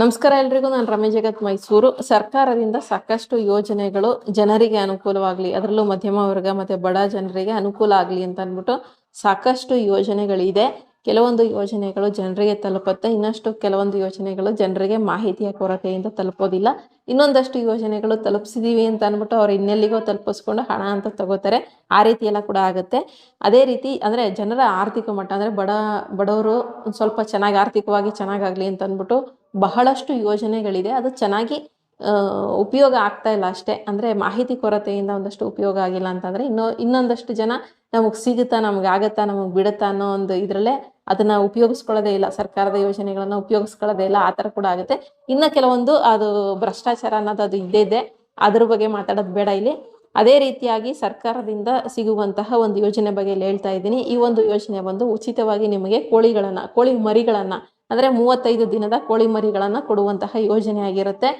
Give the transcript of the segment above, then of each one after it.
ನಮಸ್ಕಾರ ಎಲ್ರಿಗೂ, ನಾನು ರಮೇಶ್ ಜಗತ್ ಮೈಸೂರು. ಸರ್ಕಾರದಿಂದ ಸಾಕಷ್ಟು ಯೋಜನೆಗಳು ಜನರಿಗೆ ಅನುಕೂಲವಾಗಲಿ, ಅದರಲ್ಲೂ ಮಧ್ಯಮ ವರ್ಗ ಮತ್ತು ಬಡ ಜನರಿಗೆ ಅನುಕೂಲ ಆಗಲಿ ಅಂತ ಅಂದ್ಬಿಟ್ಟು ಸಾಕಷ್ಟು ಯೋಜನೆಗಳಿದೆ. ಕೆಲವೊಂದು ಯೋಜನೆಗಳು ಜನರಿಗೆ ತಲುಪುತ್ತೆ, ಇನ್ನಷ್ಟು ಕೆಲವೊಂದು ಯೋಜನೆಗಳು ಜನರಿಗೆ ಮಾಹಿತಿಯ ಕೊರತೆಯಿಂದ ತಲುಪೋದಿಲ್ಲ. ಇನ್ನೊಂದಷ್ಟು ಯೋಜನೆಗಳು ತಲುಪಿಸಿದೀವಿ ಅಂತ ಅಂದ್ಬಿಟ್ಟು ಅವ್ರು ಇನ್ನೆಲ್ಲಿಗೋ ತಲುಪಿಸ್ಕೊಂಡು ಹಣ ಅಂತ ತಗೋತಾರೆ. ಆ ರೀತಿ ಕೂಡ ಆಗುತ್ತೆ. ಅದೇ ರೀತಿ ಅಂದರೆ ಜನರ ಆರ್ಥಿಕ ಮಟ್ಟ, ಅಂದರೆ ಬಡ, ಬಡವರು ಸ್ವಲ್ಪ ಚೆನ್ನಾಗಿ ಆರ್ಥಿಕವಾಗಿ ಚೆನ್ನಾಗಾಗಲಿ ಅಂತ ಅಂದ್ಬಿಟ್ಟು ಬಹಳಷ್ಟು ಯೋಜನೆಗಳಿದೆ. ಅದು ಚೆನ್ನಾಗಿ ಉಪಯೋಗ ಆಗ್ತಾ ಇಲ್ಲ ಅಷ್ಟೇ. ಅಂದರೆ ಮಾಹಿತಿ ಕೊರತೆಯಿಂದ ಒಂದಷ್ಟು ಉಪಯೋಗ ಆಗಿಲ್ಲ ಅಂತಂದರೆ ಇನ್ನೂ, ಇನ್ನೊಂದಷ್ಟು ಜನ ನಮಗೆ ಸಿಗುತ್ತಾ, ನಮ್ಗೆ ಆಗುತ್ತಾ, ನಮಗೆ ಬಿಡುತ್ತಾ ಅನ್ನೋ ಒಂದು ಇದರಲ್ಲೇ ಅದನ್ನು ಉಪಯೋಗಿಸ್ಕೊಳ್ಳೋದೇ ಇಲ್ಲ. ಸರ್ಕಾರದ ಯೋಜನೆಗಳನ್ನು ಉಪಯೋಗಿಸ್ಕೊಳ್ಳೋದೇ ಇಲ್ಲ. ಆ ಥರ ಕೂಡ ಆಗುತ್ತೆ. ಇನ್ನು ಕೆಲವೊಂದು ಅದು ಭ್ರಷ್ಟಾಚಾರ ಅನ್ನೋದು ಅದು ಇದ್ದೇ ಇದೆ. ಅದ್ರ ಬಗ್ಗೆ ಮಾತಾಡೋದು ಬೇಡ ಇಲ್ಲಿ. ಅದೇ ರೀತಿಯಾಗಿ ಸರ್ಕಾರದಿಂದ ಸಿಗುವಂತಹ ಒಂದು ಯೋಜನೆ ಬಗ್ಗೆ ಹೇಳ್ತಾ ಇದ್ದೀನಿ. ಈ ಒಂದು ಯೋಜನೆ ಬಂದು ಉಚಿತವಾಗಿ ನಿಮಗೆ ಕೋಳಿಗಳನ್ನು, ಕೋಳಿ ಮರಿಗಳನ್ನು ಅಂದರೆ ಮೂವತ್ತೈದು ದಿನದ ಕೋಳಿ ಮರಿಗಳನ್ನು ಕೊಡುವಂತಹ ಯೋಜನೆ ಆಗಿರುತ್ತೆ.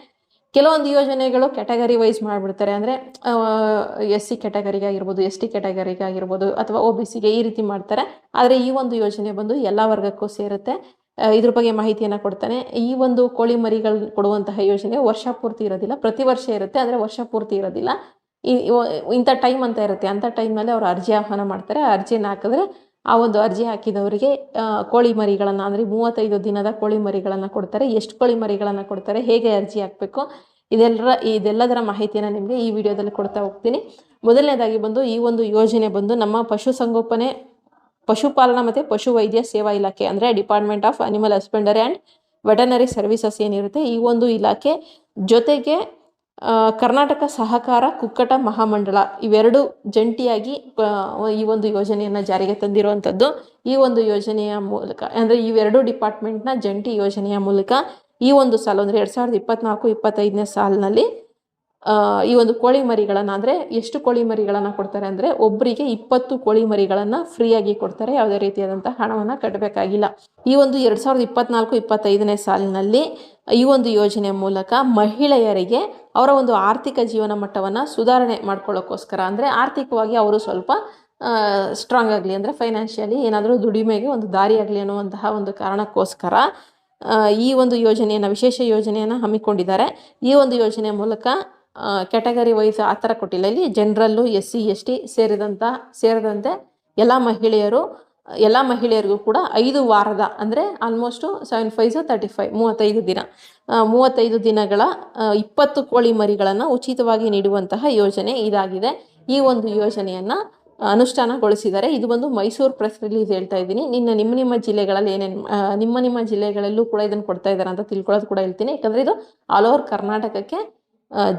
ಕೆಲವೊಂದು ಯೋಜನೆಗಳು ಕ್ಯಾಟಗರಿ ವೈಸ್ ಮಾಡಿಬಿಡ್ತಾರೆ. ಅಂದರೆ ಎಸ್ ಸಿ ಕ್ಯಾಟಗರಿಗೆ ಆಗಿರ್ಬೋದು ಎಸ್ ಟಿ ಕ್ಯಾಟಗರಿಗೆ ಆಗಿರ್ಬೋದು ಅಥವಾ ಒ ಬಿ ಸಿಗೆ ಈ ರೀತಿ ಮಾಡ್ತಾರೆ. ಆದರೆ ಈ ಒಂದು ಯೋಜನೆ ಬಂದು ಎಲ್ಲ ವರ್ಗಕ್ಕೂ ಸೇರುತ್ತೆ. ಇದ್ರ ಬಗ್ಗೆ ಮಾಹಿತಿಯನ್ನು ಕೊಡ್ತಾನೆ. ಈ ಒಂದು ಕೋಳಿ ಮರಿಗಳು ಕೊಡುವಂತಹ ಯೋಜನೆ ವರ್ಷ ಪೂರ್ತಿ ಇರೋದಿಲ್ಲ. ಪ್ರತಿ ವರ್ಷ ಇರುತ್ತೆ, ಆದರೆ ವರ್ಷ ಪೂರ್ತಿ ಇರೋದಿಲ್ಲ. ಇಂಥ ಟೈಮ್ ಅಂತ ಇರುತ್ತೆ. ಅಂಥ ಟೈಮ್ನಲ್ಲಿ ಅವರು ಅರ್ಜಿ ಆಹ್ವಾನ ಮಾಡ್ತಾರೆ. ಆ ಅರ್ಜಿನ ಹಾಕಿದ್ರೆ ಆ ಒಂದು ಅರ್ಜಿ ಹಾಕಿದವರಿಗೆ ಕೋಳಿ ಮರಿಗಳನ್ನು, ಅಂದರೆ ಮೂವತ್ತೈದು ದಿನದ ಕೋಳಿ ಮರಿಗಳನ್ನು ಕೊಡ್ತಾರೆ. ಎಷ್ಟು ಕೋಳಿ ಮರಿಗಳನ್ನು ಕೊಡ್ತಾರೆ, ಹೇಗೆ ಅರ್ಜಿ ಹಾಕಬೇಕು ಇದೆಲ್ಲರ ಇದೆಲ್ಲದರ ಮಾಹಿತಿಯನ್ನು ನಿಮಗೆ ಈ ವಿಡಿಯೋದಲ್ಲಿ ಕೊಡ್ತಾ ಹೋಗ್ತೀನಿ. ಮೊದಲನೇದಾಗಿ ಬಂದು ಈ ಒಂದು ಯೋಜನೆ ಬಂದು ನಮ್ಮ ಪಶುಸಂಗೋಪನೆ ಪಶುಪಾಲನಾ ಮತ್ತು ಪಶುವೈದ್ಯ ಸೇವಾ ಇಲಾಖೆ, ಅಂದರೆ department of animal husbandry and veterinary services ಏನಿರುತ್ತೆ, ಈ ಒಂದು ಇಲಾಖೆ ಜೊತೆಗೆ ಕರ್ನಾಟಕ ಸಹಕಾರ ಕುಕ್ಕಟ ಮಹಾಮಂಡಳ ಇವೆರಡು ಜಂಟಿಯಾಗಿ ಈ ಒಂದು ಯೋಜನೆಯನ್ನು ಜಾರಿಗೆ ತಂದಿರುವಂಥದ್ದು. ಈ ಒಂದು ಯೋಜನೆಯ ಮೂಲಕ, ಅಂದರೆ ಇವೆರಡು ಡಿಪಾರ್ಟ್ಮೆಂಟ್ನ ಜಂಟಿ ಯೋಜನೆಯ ಮೂಲಕ ಈ ಒಂದು ಸಾಲು, ಅಂದರೆ ಎರಡು ಸಾವಿರದ ಇಪ್ಪತ್ತ್ನಾಲ್ಕು ಇಪ್ಪತ್ತೈದನೇ ಸಾಲಿನಲ್ಲಿ ಈ ಒಂದು ಕೋಳಿ ಮರಿಗಳನ್ನು ಅಂದರೆ ಎಷ್ಟು ಕೋಳಿ ಮರಿಗಳನ್ನು ಕೊಡ್ತಾರೆ ಅಂದರೆ ಒಬ್ಬರಿಗೆ ಇಪ್ಪತ್ತು ಕೋಳಿ ಮರಿಗಳನ್ನು ಫ್ರೀಯಾಗಿ ಕೊಡ್ತಾರೆ. ಯಾವುದೇ ರೀತಿಯಾದಂಥ ಹಣವನ್ನು ಕಟ್ಟಬೇಕಾಗಿಲ್ಲ ಈ ಒಂದು ಎರಡು ಸಾವಿರದ ಇಪ್ಪತ್ನಾಲ್ಕು, ಇಪ್ಪತ್ತೈದನೇ ಸಾಲಿನಲ್ಲಿ ಈ ಒಂದು ಯೋಜನೆ ಮೂಲಕ ಮಹಿಳೆಯರಿಗೆ ಅವರ ಒಂದು ಆರ್ಥಿಕ ಜೀವನ ಮಟ್ಟವನ್ನು ಸುಧಾರಣೆ ಮಾಡ್ಕೊಳ್ಳೋಕ್ಕೋಸ್ಕರ ಅಂದರೆ ಆರ್ಥಿಕವಾಗಿ ಅವರು ಸ್ವಲ್ಪ ಸ್ಟ್ರಾಂಗ್ ಆಗಲಿ ಅಂದರೆ ಫೈನಾನ್ಷಿಯಲಿ ಏನಾದರೂ ದುಡಿಮೆಗೆ ಒಂದು ದಾರಿ ಆಗಲಿ ಅನ್ನುವಂತಹ ಒಂದು ಕಾರಣಕ್ಕೋಸ್ಕರ ಈ ಒಂದು ಯೋಜನೆಯನ್ನು, ವಿಶೇಷ ಯೋಜನೆಯನ್ನು ಹಮ್ಮಿಕೊಂಡಿದ್ದಾರೆ. ಈ ಒಂದು ಯೋಜನೆ ಮೂಲಕ ಕ್ಯಾಟಗರಿ ವೈಸ್ ಆ ಥರ ಕೊಟ್ಟಿಲ್ಲ. ಇಲ್ಲಿ ಜನರಲ್ಲು ಎಸ್ ಸಿ ಎಸ್ ಟಿ ಸೇರಿದಂಥ ಸೇರಿದಂತೆ ಎಲ್ಲ ಮಹಿಳೆಯರು, ಎಲ್ಲ ಮಹಿಳೆಯರಿಗೂ ಕೂಡ ಐದು ವಾರದ ಅಂದರೆ almost seven fives thirty five ಮೂವತ್ತೈದು ದಿನ. ಮೂವತ್ತೈದು ದಿನಗಳ ಇಪ್ಪತ್ತು ಕೋಳಿ ಮರಿಗಳನ್ನು ಉಚಿತವಾಗಿ ನೀಡುವಂತಹ ಯೋಜನೆ ಇದಾಗಿದೆ. ಈ ಒಂದು ಯೋಜನೆಯನ್ನು ಅನುಷ್ಠಾನಗೊಳಿಸಿದ್ದಾರೆ. ಇದು ಬಂದು ಮೈಸೂರು ಪ್ರೆಸ್ ರಿಲೀಸ್ ಹೇಳ್ತಾ ಇದ್ದೀನಿ. ನಿನ್ನ ನಿಮ್ಮ ನಿಮ್ಮ ಜಿಲ್ಲೆಗಳಲ್ಲಿ ಏನೇನು ನಿಮ್ಮ ನಿಮ್ಮ ಜಿಲ್ಲೆಗಳಲ್ಲೂ ಕೂಡ ಇದನ್ನು ಕೊಡ್ತಾ ಇದ್ದಾರೆ ಅಂತ ತಿಳ್ಕೊಳ್ಳೋದು ಕೂಡ ಹೇಳ್ತೀನಿ. ಯಾಕಂದರೆ ಇದು ಆಲ್ ಓವರ್ ಕರ್ನಾಟಕಕ್ಕೆ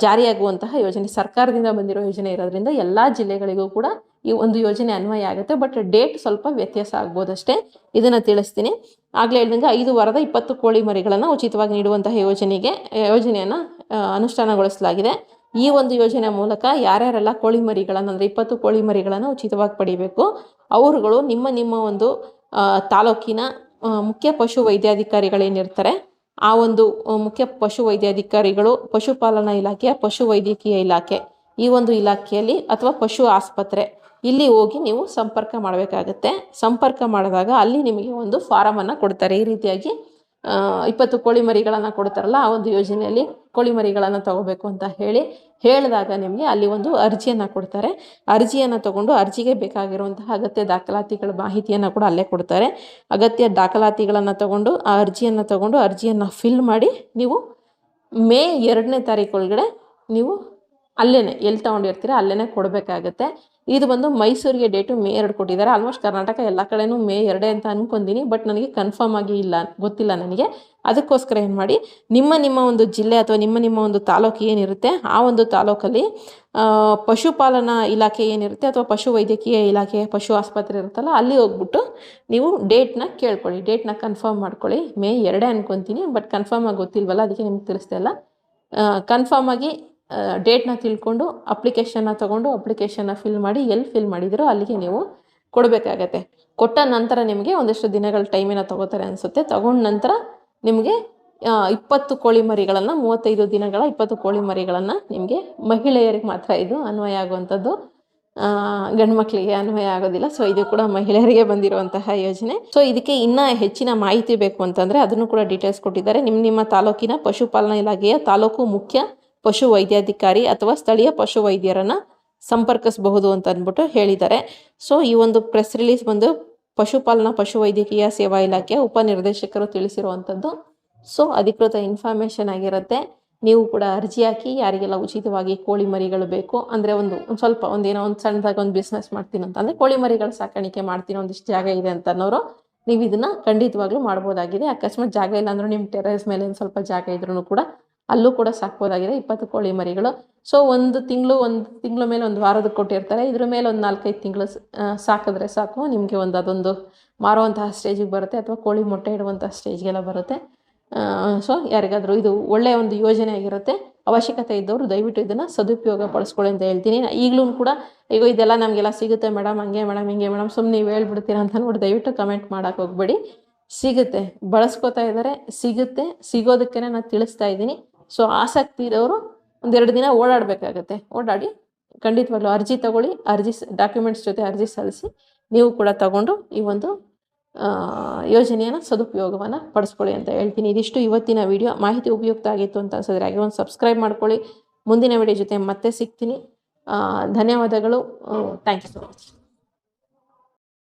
ಜಾರಿಯಾಗುವಂತಹ ಯೋಜನೆ, ಸರ್ಕಾರದಿಂದ ಬಂದಿರೋ ಯೋಜನೆ ಇರೋದ್ರಿಂದ ಎಲ್ಲ ಜಿಲ್ಲೆಗಳಿಗೂ ಕೂಡ ಈ ಒಂದು ಯೋಜನೆ ಅನ್ವಯ ಆಗುತ್ತೆ. ಬಟ್ ಡೇಟ್ ಸ್ವಲ್ಪ ವ್ಯತ್ಯಾಸ ಆಗ್ಬೋದಷ್ಟೇ. ಇದನ್ನು ತಿಳಿಸ್ತೀನಿ. ಆಗಲೇ ಹೇಳ್ದಂಗೆ ಐದು ವಾರದ ಇಪ್ಪತ್ತು ಕೋಳಿ ಮರಿಗಳನ್ನು ಉಚಿತವಾಗಿ ನೀಡುವಂತಹ ಯೋಜನೆಗೆ, ಯೋಜನೆಯನ್ನು ಅನುಷ್ಠಾನಗೊಳಿಸಲಾಗಿದೆ. ಈ ಒಂದು ಯೋಜನೆ ಮೂಲಕ ಯಾರ್ಯಾರೆಲ್ಲ ಕೋಳಿ ಮರಿಗಳನ್ನು, ಅಂದರೆ ಇಪ್ಪತ್ತು ಕೋಳಿ ಮರಿಗಳನ್ನು ಉಚಿತವಾಗಿ ಪಡಿಬೇಕು, ಅವರುಗಳು ನಿಮ್ಮ ನಿಮ್ಮ ಒಂದು ತಾಲೂಕಿನ ಮುಖ್ಯ ಪಶು ವೈದ್ಯಾಧಿಕಾರಿಗಳೇನಿರ್ತಾರೆ ಆ ಒಂದು ಮುಖ್ಯ ಪಶು ವೈದ್ಯಾಧಿಕಾರಿಗಳು ಪಶುಪಾಲನಾ ಇಲಾಖೆಯ ಪಶು ವೈದ್ಯಕೀಯ ಇಲಾಖೆ, ಈ ಒಂದು ಇಲಾಖೆಯಲ್ಲಿ ಅಥವಾ ಪಶು ಆಸ್ಪತ್ರೆ, ಇಲ್ಲಿ ಹೋಗಿ ನೀವು ಸಂಪರ್ಕ ಮಾಡಬೇಕಾಗತ್ತೆ. ಸಂಪರ್ಕ ಮಾಡಿದಾಗ ಅಲ್ಲಿ ನಿಮಗೆ ಒಂದು ಫಾರಮನ್ನು ಕೊಡ್ತಾರೆ. ಈ ರೀತಿಯಾಗಿ ಇಪ್ಪತ್ತು ಕೋಳಿ ಮರಿಗಳನ್ನು ಕೊಡ್ತಾರಲ್ಲ ಆ ಒಂದು ಯೋಜನೆಯಲ್ಲಿ ಕೋಳಿ ಮರಿಗಳನ್ನು ತಗೋಬೇಕು ಅಂತ ಹೇಳಿ ಹೇಳಿದಾಗ ನಿಮಗೆ ಅಲ್ಲಿ ಒಂದು ಅರ್ಜಿಯನ್ನು ಕೊಡ್ತಾರೆ. ಅರ್ಜಿಯನ್ನು ತಗೊಂಡು ಅರ್ಜಿಗೆ ಬೇಕಾಗಿರುವಂತಹ ಅಗತ್ಯ ದಾಖಲಾತಿಗಳ ಮಾಹಿತಿಯನ್ನು ಕೂಡ ಅಲ್ಲೇ ಕೊಡ್ತಾರೆ. ಅಗತ್ಯ ದಾಖಲಾತಿಗಳನ್ನು ತಗೊಂಡು ಆ ಅರ್ಜಿಯನ್ನು ತಗೊಂಡು ಅರ್ಜಿಯನ್ನು ಫಿಲ್ ಮಾಡಿ ನೀವು ಮೇ ಎರಡನೇ ತಾರೀಕು ಒಳಗಡೆ ನೀವು ಅಲ್ಲೇ ಎಲ್ಲಿ ತೊಗೊಂಡಿರ್ತೀರ ಅಲ್ಲೇ ಕೊಡಬೇಕಾಗತ್ತೆ. ಇದು ಬಂದು ಮೈಸೂರಿಗೆ ಡೇಟು ಮೇ ಎರಡು ಕೊಟ್ಟಿದ್ದಾರೆ. ಆಲ್ಮೋಸ್ಟ್ ಕರ್ನಾಟಕ ಎಲ್ಲ ಕಡೆನೂ ಮೇ ಎರಡೇ ಅಂತ ಅನ್ಕೊಂತೀನಿ ಬಟ್ ನನಗೆ ಕನ್ಫರ್ಮ್ ಆಗಿ ಇಲ್ಲ ಗೊತ್ತಿಲ್ಲ ನನಗೆ. ಅದಕ್ಕೋಸ್ಕರ ಏನು ಮಾಡಿ, ನಿಮ್ಮ ನಿಮ್ಮ ಒಂದು ಜಿಲ್ಲೆ ಅಥವಾ ನಿಮ್ಮ ನಿಮ್ಮ ಒಂದು ತಾಲೂಕು ಏನಿರುತ್ತೆ, ಆ ಒಂದು ತಾಲೂಕಲ್ಲಿ ಪಶುಪಾಲನಾ ಇಲಾಖೆ ಏನಿರುತ್ತೆ ಅಥವಾ ಪಶು ವೈದ್ಯಕೀಯ ಇಲಾಖೆ, ಪಶು ಆಸ್ಪತ್ರೆ ಇರುತ್ತಲ್ಲ, ಅಲ್ಲಿ ಹೋಗ್ಬಿಟ್ಟು ನೀವು ಡೇಟ್ನ ಕೇಳ್ಕೊಳ್ಳಿ. ಡೇಟ್ನ ಕನ್ಫರ್ಮ್ ಮಾಡ್ಕೊಳ್ಳಿ. ಮೇ ಎರಡೇ ಅನ್ಕೊತೀನಿ ಬಟ್ ಕನ್ಫರ್ಮ್ ಆಗಿ ಗೊತ್ತಿಲ್ವಲ್ಲ, ಅದಕ್ಕೆ ನಿಮ್ಗೆ ತಿಳಿಸ್ತಾ ಇಲ್ಲ ಕನ್ಫರ್ಮ್ ಆಗಿ ಡೇಟ್ನ ತಿಳ್ಕೊಂಡು ಅಪ್ಲಿಕೇಶನ್ನ ತೊಗೊಂಡು ಅಪ್ಲಿಕೇಶನ್ನ ಫಿಲ್ ಮಾಡಿ ಎಲ್ಲಿ ಫಿಲ್ ಮಾಡಿದಿರೋ ಅಲ್ಲಿಗೆ ನೀವು ಕೊಡಬೇಕಾಗತ್ತೆ. ಕೊಟ್ಟ ನಂತರ ನಿಮಗೆ ಒಂದಷ್ಟು ದಿನಗಳ ಟೈಮಿನ ತಗೋತಾರೆ ಅನಿಸುತ್ತೆ. ತಗೊಂಡ ನಂತರ ನಿಮಗೆ ಇಪ್ಪತ್ತು ಕೋಳಿ ಮರಿಗಳನ್ನು, ಮೂವತ್ತೈದು ದಿನಗಳ ಇಪ್ಪತ್ತು ಕೋಳಿ ಮರಿಗಳನ್ನು ನಿಮಗೆ ಮಹಿಳೆಯರಿಗೆ ಮಾತ್ರ ಇದು ಅನ್ವಯ ಆಗುವಂಥದ್ದು. ಗಂಡು ಮಕ್ಕಳಿಗೆ ಅನ್ವಯ ಆಗೋದಿಲ್ಲ. ಸೊ ಇದು ಕೂಡ ಮಹಿಳೆಯರಿಗೆ ಬಂದಿರುವಂತಹ ಯೋಜನೆ. ಸೊ ಇದಕ್ಕೆ ಇನ್ನೂ ಹೆಚ್ಚಿನ ಮಾಹಿತಿ ಬೇಕು ಅಂತಂದರೆ ಅದನ್ನು ಕೂಡ ಡೀಟೇಲ್ಸ್ ಕೊಟ್ಟಿದ್ದಾರೆ. ನಿಮ್ಮ ನಿಮ್ಮ ತಾಲೂಕಿನ ಪಶುಪಾಲನಾ ಇಲಾಖೆಯ ತಾಲೂಕು ಮುಖ್ಯ ಪಶು ವೈದ್ಯಾಧಿಕಾರಿ ಅಥವಾ ಸ್ಥಳೀಯ ಪಶು ವೈದ್ಯರನ್ನು ಸಂಪರ್ಕಿಸಬಹುದು ಅಂತ ಅಂದ್ಬಿಟ್ಟು ಹೇಳಿದ್ದಾರೆ. ಸೊ ಈ ಒಂದು ಪ್ರೆಸ್ ರಿಲೀಸ್ ಬಂದು ಪಶುಪಾಲನಾ ಪಶುವೈದ್ಯಕೀಯ ಸೇವಾ ಇಲಾಖೆಯ ಉಪನಿರ್ದೇಶಕರು ತಿಳಿಸಿರುವಂಥದ್ದು. ಸೊ ಅಧಿಕೃತ ಇನ್ಫಾರ್ಮೇಷನ್ ಆಗಿರುತ್ತೆ. ನೀವು ಕೂಡ ಅರ್ಜಿ ಹಾಕಿ ಯಾರಿಗೆಲ್ಲ ಉಚಿತವಾಗಿ ಕೋಳಿ ಮರಿಗಳು ಬೇಕು, ಅಂದರೆ ಒಂದು ಒಂದು ಸ್ವಲ್ಪ ಒಂದೇನೋ ಒಂದು ಸಣ್ಣದಾಗಿ ಒಂದು ಬಿಸ್ನೆಸ್ ಮಾಡ್ತೀನಿ ಅಂತ ಅಂದರೆ ಕೋಳಿ ಮರಿಗಳ ಸಾಕಾಣಿಕೆ ಮಾಡ್ತೀನಿ ಒಂದಿಷ್ಟು ಜಾಗ ಇದೆ ಅಂತ ಅನ್ನೋರು, ನೀವು ಇದನ್ನು ಖಂಡಿತವಾಗ್ಲೂ ಮಾಡ್ಬೋದಾಗಿದೆ. ಅಕಸ್ಮಾತ್ ಜಾಗ ಇಲ್ಲ ಅಂದರೂ ನಿಮ್ಮ ಟೆರೇಸ್ ಮೇಲೆ ಒಂದು ಸ್ವಲ್ಪ ಜಾಗ ಇದ್ರೂ ಕೂಡ ಅಲ್ಲೂ ಕೂಡ ಸಾಕ್ಬೋದಾಗಿದೆ, ಇಪ್ಪತ್ತು ಕೋಳಿ ಮರಿಗಳು. ಸೊ ಒಂದು ತಿಂಗಳು, ಒಂದು ತಿಂಗಳ ಮೇಲೆ ಒಂದು ವಾರದ ಕೊಟ್ಟಿರ್ತಾರೆ. ಇದ್ರ ಮೇಲೆ ಒಂದು ನಾಲ್ಕೈದು ತಿಂಗಳು ಸಾಕಿದ್ರೆ ಸಾಕು. ನಿಮಗೆ ಒಂದು ಅದೊಂದು ಮಾರುವಂತಹ ಸ್ಟೇಜಿಗೆ ಬರುತ್ತೆ ಅಥವಾ ಕೋಳಿ ಮೊಟ್ಟೆ ಇಡುವಂಥ ಸ್ಟೇಜ್ಗೆಲ್ಲ ಬರುತ್ತೆ. ಸೊ ಯಾರಿಗಾದರೂ ಇದು ಒಳ್ಳೆಯ ಒಂದು ಯೋಜನೆ ಆಗಿರುತ್ತೆ. ಅವಶ್ಯಕತೆ ಇದ್ದವರು ದಯವಿಟ್ಟು ಇದನ್ನು ಸದುಪಯೋಗ ಪಡಿಸ್ಕೊಳ್ಳಿ ಅಂತ ಹೇಳ್ತೀನಿ. ಈಗಲೂ ಕೂಡ ಈಗ ಇದೆಲ್ಲ ನಮಗೆಲ್ಲ ಸಿಗುತ್ತೆ ಮೇಡಮ್, ಹಂಗೆ ಮೇಡಮ್, ಹಿಂಗೆ ಮೇಡಮ್ ಸುಮ್ಮನೆ ನೀವು ಹೇಳ್ಬಿಡ್ತೀರಾ ಅಂತ ನೋಡಿ ದಯವಿಟ್ಟು ಕಮೆಂಟ್ ಮಾಡೋಕೆ ಹೋಗ್ಬೇಡಿ. ಸಿಗುತ್ತೆ, ಬಳಸ್ಕೊತಾ ಇದ್ದಾರೆ ಸಿಗುತ್ತೆ. ಸಿಗೋದಕ್ಕೆ ನಾನು ತಿಳಿಸ್ತಾ ಇದ್ದೀನಿ. ಸೊ ಆಸಕ್ತಿ ಇರೋರು ಒಂದೆರಡು ದಿನ ಓಡಾಡಬೇಕಾಗತ್ತೆ. ಓಡಾಡಿ ಖಂಡಿತವಾಗ್ಲೂ ಅರ್ಜಿ ತಗೊಳ್ಳಿ, ಅರ್ಜಿ ಡಾಕ್ಯುಮೆಂಟ್ಸ್ ಜೊತೆ ಅರ್ಜಿ ಸಲ್ಲಿಸಿ ನೀವು ಕೂಡ ತಗೊಂಡು ಈ ಒಂದು ಯೋಜನೆಯನ್ನು ಸದುಪಯೋಗವನ್ನು ಪಡಿಸ್ಕೊಳ್ಳಿ ಅಂತ ಹೇಳ್ತೀನಿ. ಇದಿಷ್ಟು ಇವತ್ತಿನ ವಿಡಿಯೋ. ಮಾಹಿತಿ ಉಪಯುಕ್ತ ಆಗಿತ್ತು ಅಂತ ಅನ್ಸಿದ್ರೆ ಹಾಗೆ ಒಂದು ಸಬ್ಸ್ಕ್ರೈಬ್ ಮಾಡ್ಕೊಳ್ಳಿ. ಮುಂದಿನ ವಿಡಿಯೋ ಜೊತೆ ಮತ್ತೆ ಸಿಗ್ತೀನಿ. ಧನ್ಯವಾದಗಳು. Thank you so much